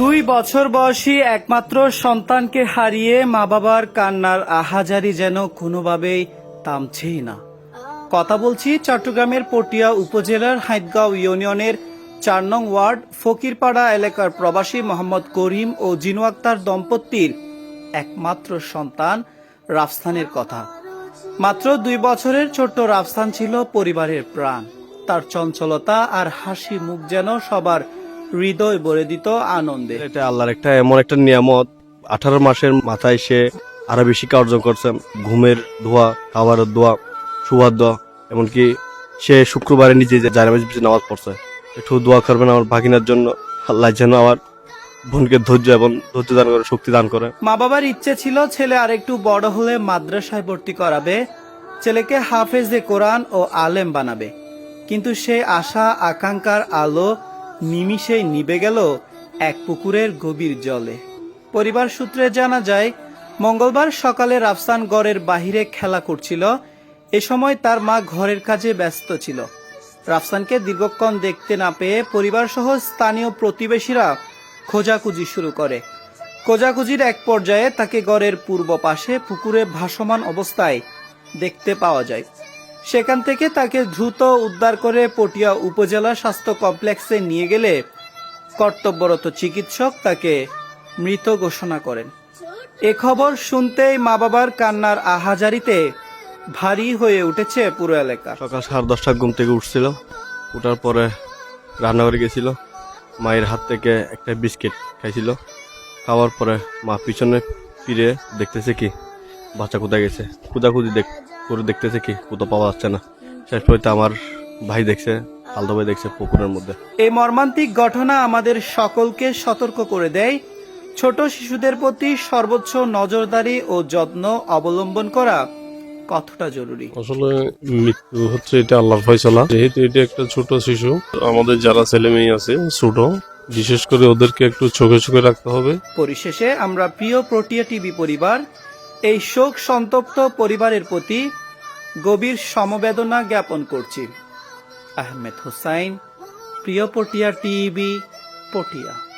দুই বছর বয়সী একমাত্র সন্তানকে হারিয়ে মা বাবার কান্নার আহাজারি যেন কোনোভাবেই থামছেই না। কথা বলছি চট্টগ্রামের পটিয়া উপজেলার হাইদগাঁও ইউনিয়নের চার নং ওয়ার্ড ফকিরপাড়া এলাকার প্রবাসী মোহাম্মদ করিম ও জিনু আক্তার দম্পতির একমাত্র সন্তান রাফসানের কথা। মাত্র দুই বছরের ছোট্ট রাফসান ছিল পরিবারের প্রাণ। তার চঞ্চলতা আর হাসি মুখ যেন সবার হৃদয় ভরে দিত আনন্দে। এটা আল্লাহর একটা এমন একটা নিয়ামত। আঠারো মাসের মাথায় সে আরও বেশি অর্জন করছে। ঘুমের ধোয়া খাবারের দোয়া সুয়ার দোয়া এমনকি সে শুক্রবারে নিজে জানাবাজ পিছিয়ে নামাজ পড়ছে। একটু দোয়া করবেন আমার ভাগিনার জন্য। আল্লাহ যেন আমার বোনকে ধৈর্য এবং ধৈর্য দান করে শক্তি দান করে। মা বাবার ইচ্ছে ছিল ছেলে আরেকটু বড় হলে মাদ্রাসায় ভর্তি করাবে ছেলেকে হাফেজে কোরআন ও আলেম বানাবে। কিন্তু সে আশা আকাঙ্ক্ষার আলো নিমিষেই নিবে গেল এক পুকুরের গভীর জলে। পরিবার সূত্রে জানা যায়, মঙ্গলবার সকালে রাফসান গড়ের বাহিরে খেলা করছিল। এ সময় তার মা ঘরের কাজে ব্যস্ত ছিল। রাফসানকে দীর্ঘক্ষণ দেখতে না পেয়ে পরিবার সহ স্থানীয় প্রতিবেশীরা খোঁজাখুঁজি শুরু করে। খোঁজাখুঁজির এক পর্যায়ে তাকে গড়ের পূর্ব পাশে পুকুরে ভাসমান অবস্থায় দেখতে পাওয়া যায়। সেখান থেকে তাকে দ্রুত উদ্ধার করে পটিয়া উপজেলা স্বাস্থ্য কমপ্লেক্সে নিয়ে গেলে কর্তব্যরত চিকিৎসক তাকে মৃত ঘোষণা করেন। এ খবর শুনতেই মা বাবার কান্নার আহাজারিতে ভারী হয়ে উঠেছে পুরো এলাকা। সকাল সাড়ে দশটা ঘুম থেকে উঠছিল। উঠার পরে রান্নাঘরে গেছিল। মায়ের হাত থেকে একটা বিস্কিট খাইছিল। খাওয়ার পরে মা পিছনে ফিরে দেখতেছে কি, বাচ্চা কোথায় গেছে? খুদাখুদি দেখ করে দেখতেছে কি? কোথাও পাওয়া যাচ্ছে না। শেষ পর্যন্ত আমার ভাই দেখছে আলদা ভাই দেখছে পুকুরের মধ্যে। এই মর্মান্তিক ঘটনা আমাদের সকলকে সতর্ক করে দেয়। ছোট শিশুদের প্রতি সর্বোচ্চ নজরদারি ও যত্ন অবলম্বন করা কতটা জরুরি? আসলে মৃত্যু হচ্ছে এটা আল্লাহর ফয়সালা। যেহেতু এটা একটা ছোট শিশু আমাদের যারা ছেলে মেয়ে আছে ছোট বিশেষ করে ওদেরকে একটু চোখে চোখে রাখতে হবে। পরিশেষে আমরা প্রিয় প্রোটিয়া টিভি পরিবার এই শোক সন্তপ্ত পরিবারের প্রতি গভীর সমবেদনা জ্ঞাপন করছি। আহমেদ হোসাইন প্রিয় পটিয়া টিভি পটিয়া।